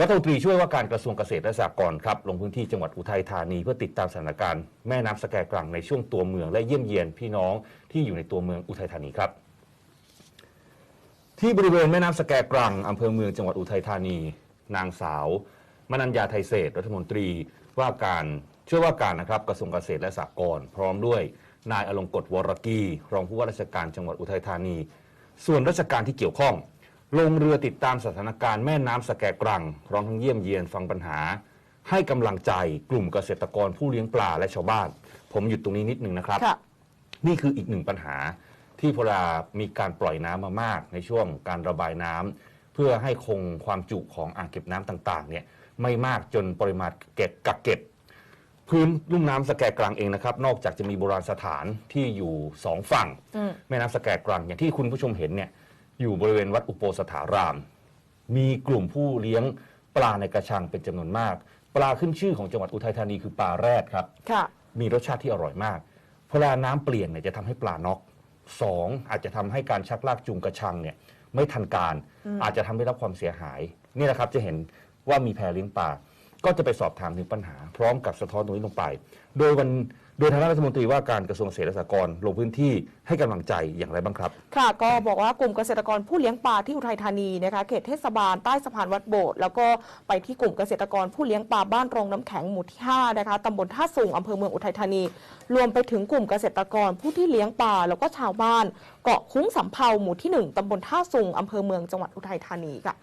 รัฐมนตรีช่วยว่าการกระทรวงเกษตรและสหกรณ์ครับลงพื้นที่จังหวัดอุทัยธานีเพื่อติดตามสถานการณ์แม่น้ำสแกกรังในช่วงตัวเมืองและเยี่ยมเยียนพี่น้องที่อยู่ในตัวเมืองอุทัยธานีครับ ที่บริเวณแม่น้ำสแกกรังอำเภอเมืองจังหวัดอุทัยธานี นางสาวมนัญญาไทยเศรษฐรัฐมนตรีว่าการช่วยว่าการนะครับกระทรวงเกษตรและสหกรณ์พร้อมด้วย นายอลงกฎวรกี รองผู้ว่าราชการจังหวัดอุทัยธานี ส่วนราชการที่เกี่ยวข้อง ลงเรือติดตามสถานการณ์แม่น้ำสแกกรัง พร้อมทั้งเยี่ยมเยียนฟังปัญหา ให้กำลังใจกลุ่มเกษตรกรผู้เลี้ยงปลาและชาวบ้าน ผมหยุดตรงนี้นิดนึงนะครับ ค่ะ นี่คืออีกหนึ่งปัญหาที่พอเวลามีการปล่อยน้ำมามาก ในช่วงการระบายน้ำเพื่อให้คงความจุของอ่างเก็บน้ำต่างๆเนี่ยไม่มากจนปริมาณเก็บกักเก็บ พื้นลุ่มน้ำสแกกรังเองนะครับ นอกจากจะมีโบราณสถานที่อยู่สองฝั่ง อืม แม่น้ำสแกกรังอย่างที่คุณผู้ชมเห็นเนี่ย อยู่บริเวณวัดอุโปสถาราม มีกลุ่มผู้เลี้ยงปลาในกระชังเป็นจำนวนมาก ปลาขึ้นชื่อของจังหวัดอุทัยธานีคือปลาแรดครับ ค่ะ มีรสชาติที่อร่อยมากพอเวลาน้ำเปลี่ยนเนี่ยจะทำให้ปลาน็อกสองอาจจะทำให้การชักลากจูงกระชังเนี่ยไม่ทันการ อาจจะทำให้รับความเสียหาย นี่แหละครับจะเห็นว่ามีแพเลี้ยงปลา ก็จะไปสอบถามถึงปัญหา พร้อมกับสะท้อนตรงนี้ลงไป โดยวัน โดยทางด้านรัฐมนตรีว่าการกระทรวงเกษตรและสหกรณ์ลงพื้นที่ให้กำลังใจอย่างไรบ้างครับ ค่ะก็บอกว่ากลุ่มเกษตรกรผู้เลี้ยงปลาที่อุทัยธานีนะคะเขตเทศบาลใต้สะพานวัดโบสถ์แล้วก็ไปที่กลุ่มเกษตรกรผู้เลี้ยงปลาบ้านโรงน้ำแข็งหมู่ที่5นะคะตำบลท่าสูงอำเภอเมืองอุทัยธานี รวมไปถึงกลุ่มเกษตรกรผู้ที่เลี้ยงปลาแล้วก็ชาวบ้าน เกาะคุ้งสำเภาหมู่ที่ 1ตำบลท่าสูงอำเภอเมืองจังหวัดอุทัยธานีค่ะ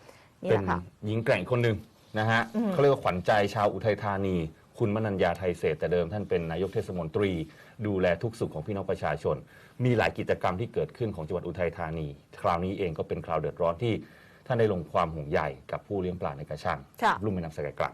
นี่เป็แหนละค่ะ หญิงแกร่งคนหนึ่งนะฮะอืม เขาเรียกว่าขวัญใจชาวอุทัยธานี คุณมนัญญาไทยเศรษฐ์แต่เดิมท่านเป็นนายกเทศมนตรี ดูแลทุกสุขของพี่น้องประชาชน มีหลายกิจกรรมที่เกิดขึ้นของจังหวัดอุทัยธานี คราวนี้เองก็เป็นคราวเดือดร้อนที่ท่านได้ลงความห่วงใยกับผู้เลี้ยงปลาในกระชังค่ะรุ่มแม่น้ำสแกกรัง